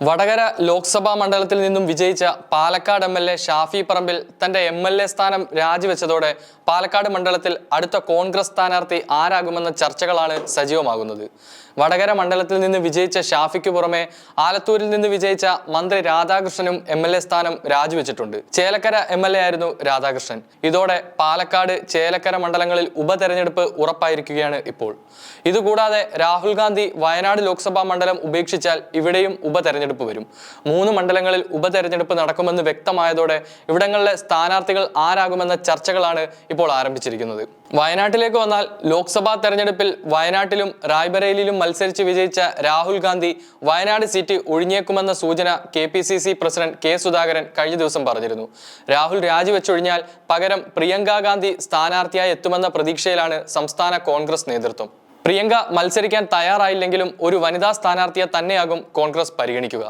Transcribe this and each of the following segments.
വടകര ലോക്സഭാ മണ്ഡലത്തിൽ നിന്നും വിജയിച്ച Palakkad M L A Shafi Parambil തന്റെ എം എൽ എ സ്ഥാനം രാജിവെച്ചതോടെ പാലക്കാട് മണ്ഡലത്തിൽ അടുത്ത കോൺഗ്രസ് സ്ഥാനാർത്ഥി ആരാകുമെന്ന ചർച്ചകളാണ് സജീവമാകുന്നത്. വടകര മണ്ഡലത്തിൽ നിന്ന് വിജയിച്ച ഷാഫിക്ക് പുറമെ ആലത്തൂരിൽ നിന്ന് വിജയിച്ച മന്ത്രി രാധാകൃഷ്ണനും എം എൽ എ സ്ഥാനം രാജിവെച്ചിട്ടുണ്ട്. ചേലക്കര എം എൽ എ ആയിരുന്നു രാധാകൃഷ്ണൻ. ഇതോടെ പാലക്കാട് ചേലക്കര മണ്ഡലങ്ങളിൽ ഉപതെരഞ്ഞെടുപ്പ് ഉറപ്പായിരിക്കുകയാണ് ഇപ്പോൾ. ഇതുകൂടാതെ രാഹുൽ ഗാന്ധി വയനാട് ലോക്സഭാ മണ്ഡലം ഉപേക്ഷിച്ചാൽ ഇവിടെയും ഉപതെരഞ്ഞെടുപ്പ് വരും. മൂന്ന് മണ്ഡലങ്ങളിൽ ഉപതെരഞ്ഞെടുപ്പ് നടക്കുമെന്ന് വ്യക്തമായതോടെ ഇവിടങ്ങളിലെ സ്ഥാനാർത്ഥികൾ ആരാകുമെന്ന ചർച്ചകളാണ് ഇപ്പോൾ ആരംഭിച്ചിരിക്കുന്നത്. വയനാട്ടിലേക്ക് വന്നാൽ ലോക്സഭാ തെരഞ്ഞെടുപ്പിൽ വയനാട്ടിലും റായ്ബറേലിയിലും മത്സരിച്ച് വിജയിച്ച രാഹുൽ ഗാന്ധി വയനാട് സീറ്റ് ഒഴിഞ്ഞേക്കുമെന്ന സൂചന K P C C president K Sudhakaran കഴിഞ്ഞ ദിവസം പറഞ്ഞിരുന്നു. രാഹുൽ രാജിവെച്ചൊഴിഞ്ഞാൽ പകരം പ്രിയങ്ക ഗാന്ധി സ്ഥാനാർത്ഥിയായി എത്തുമെന്ന പ്രതീക്ഷയിലാണ് സംസ്ഥാന കോൺഗ്രസ് നേതൃത്വം. പ്രിയങ്ക മത്സരിക്കാൻ തയ്യാറായില്ലെങ്കിലും ഒരു വനിതാ സ്ഥാനാർത്ഥിയെ തന്നെയാകും കോൺഗ്രസ് പരിഗണിക്കുക.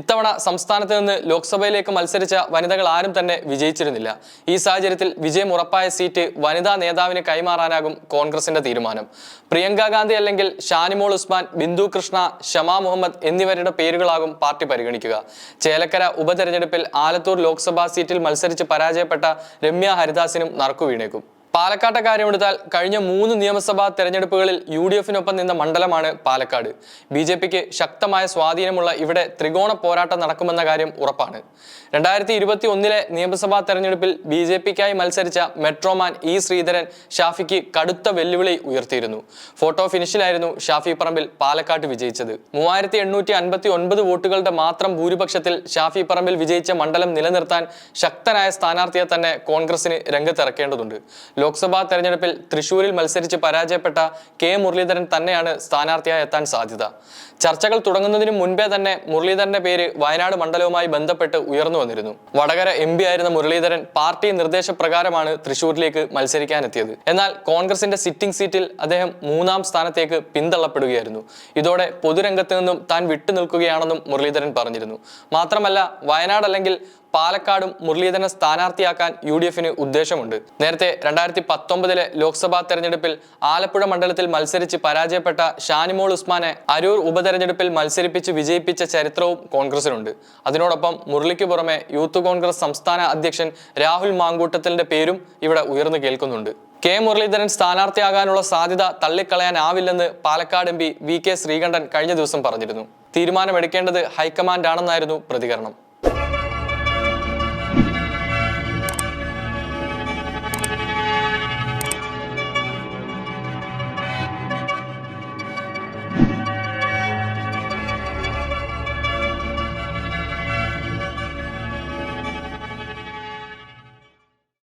ഇത്തവണ സംസ്ഥാനത്ത് നിന്ന് ലോക്സഭയിലേക്ക് മത്സരിച്ച വനിതകൾ ആരും തന്നെ വിജയിച്ചിരുന്നില്ല. ഈ സാഹചര്യത്തിൽ വിജയം ഉറപ്പായ സീറ്റ് വനിതാ നേതാവിന് കൈമാറാനാകും കോൺഗ്രസിന്റെ തീരുമാനം. പ്രിയങ്ക ഗാന്ധി അല്ലെങ്കിൽ ഷാനിമോൾ ഉസ്മാൻ ബിന്ദു കൃഷ്ണ ഷമാ മുഹമ്മദ് എന്നിവരുടെ പേരുകളാകും പാർട്ടി പരിഗണിക്കുക. ചേലക്കര ഉപതെരഞ്ഞെടുപ്പിൽ ആലത്തൂർ ലോക്സഭാ സീറ്റിൽ മത്സരിച്ച് പരാജയപ്പെട്ട രമ്യ ഹരിദാസിനും നറുക്കു വീണേക്കും പാലക്കാട്ടെ കാര്യമെടുത്താൽ കഴിഞ്ഞ മൂന്ന് നിയമസഭാ തെരഞ്ഞെടുപ്പുകളിൽ യു ഡി എഫിനൊപ്പം നിന്ന മണ്ഡലമാണ് പാലക്കാട്. ബി ജെ പിക്ക് ശക്തമായ സ്വാധീനമുള്ള ഇവിടെ ത്രികോണ പോരാട്ടം നടക്കുമെന്ന കാര്യം ഉറപ്പാണ്. രണ്ടായിരത്തി ഇരുപത്തി ഒന്നിലെ നിയമസഭാ തെരഞ്ഞെടുപ്പിൽ ബി ജെ പിക്കായി മത്സരിച്ച മെട്രോമാൻ ഇ ശ്രീധരൻ ഷാഫിക്ക് കടുത്ത വെല്ലുവിളി ഉയർത്തിയിരുന്നു. ഫോട്ടോ ഫിനിഷിലായിരുന്നു ഷാഫി പറമ്പിൽ പാലക്കാട്ട് വിജയിച്ചത്. മൂവായിരത്തി എണ്ണൂറ്റി അൻപത്തി ഒൻപത് വോട്ടുകളുടെ മാത്രം ഭൂരിപക്ഷത്തിൽ ഷാഫി പറമ്പിൽ വിജയിച്ച മണ്ഡലം നിലനിർത്താൻ ശക്തനായ സ്ഥാനാർത്ഥിയെ തന്നെ കോൺഗ്രസിന് രംഗത്തിറക്കേണ്ടതുണ്ട്. ലോക്സഭാ തെരഞ്ഞെടുപ്പിൽ തൃശൂരിൽ മത്സരിച്ച് പരാജയപ്പെട്ട കെ മുരളീധരൻ തന്നെയാണ് സ്ഥാനാർത്ഥിയായി എത്താൻ സാധ്യത. ചർച്ചകൾ തുടങ്ങുന്നതിന് മുൻപേ തന്നെ മുരളീധരന്റെ പേര് വയനാട് മണ്ഡലവുമായി ബന്ധപ്പെട്ട് ഉയർന്നു വന്നിരുന്നു. വടകര എം ആയിരുന്ന മുരളീധരൻ പാർട്ടി നിർദ്ദേശപ്രകാരമാണ് തൃശൂരിലേക്ക് മത്സരിക്കാനെത്തിയത്. എന്നാൽ കോൺഗ്രസിന്റെ സിറ്റിംഗ് സീറ്റിൽ അദ്ദേഹം മൂന്നാം സ്ഥാനത്തേക്ക് പിന്തള്ളപ്പെടുകയായിരുന്നു. ഇതോടെ പൊതുരംഗത്ത് നിന്നും താൻ വിട്ടുനിൽക്കുകയാണെന്നും മുരളീധരൻ പറഞ്ഞിരുന്നു. മാത്രമല്ല വയനാട് അല്ലെങ്കിൽ പാലക്കാടും മുരളീധരനെ സ്ഥാനാർത്ഥിയാക്കാൻ യു ഡി എഫിന് ഉദ്ദേശമുണ്ട്. നേരത്തെ രണ്ടായിരത്തി പത്തൊമ്പതിലെ ലോക്സഭാ തെരഞ്ഞെടുപ്പിൽ ആലപ്പുഴ മണ്ഡലത്തിൽ മത്സരിച്ച് പരാജയപ്പെട്ട ഷാനിമോൾ ഉസ്മാനെ അരൂർ ഉപതെരഞ്ഞെടുപ്പിൽ മത്സരിപ്പിച്ച് വിജയിപ്പിച്ച ചരിത്രവും കോൺഗ്രസിനുണ്ട്. അതിനോടൊപ്പം മുരളിക്ക് പുറമെ യൂത്ത് കോൺഗ്രസ് സംസ്ഥാന അധ്യക്ഷൻ രാഹുൽ മാങ്കൂട്ടത്തിന്റെ പേരും ഇവിടെ ഉയർന്നു കേൾക്കുന്നുണ്ട്. കെ. മുരളീധരൻ സ്ഥാനാർത്ഥിയാകാനുള്ള സാധ്യത തള്ളിക്കളയാനാവില്ലെന്ന് Palakkad M P V K Sreekandan കഴിഞ്ഞ ദിവസം പറഞ്ഞിരുന്നു. തീരുമാനമെടുക്കേണ്ടത് ഹൈക്കമാൻഡ് ആണെന്നായിരുന്നു പ്രതികരണം.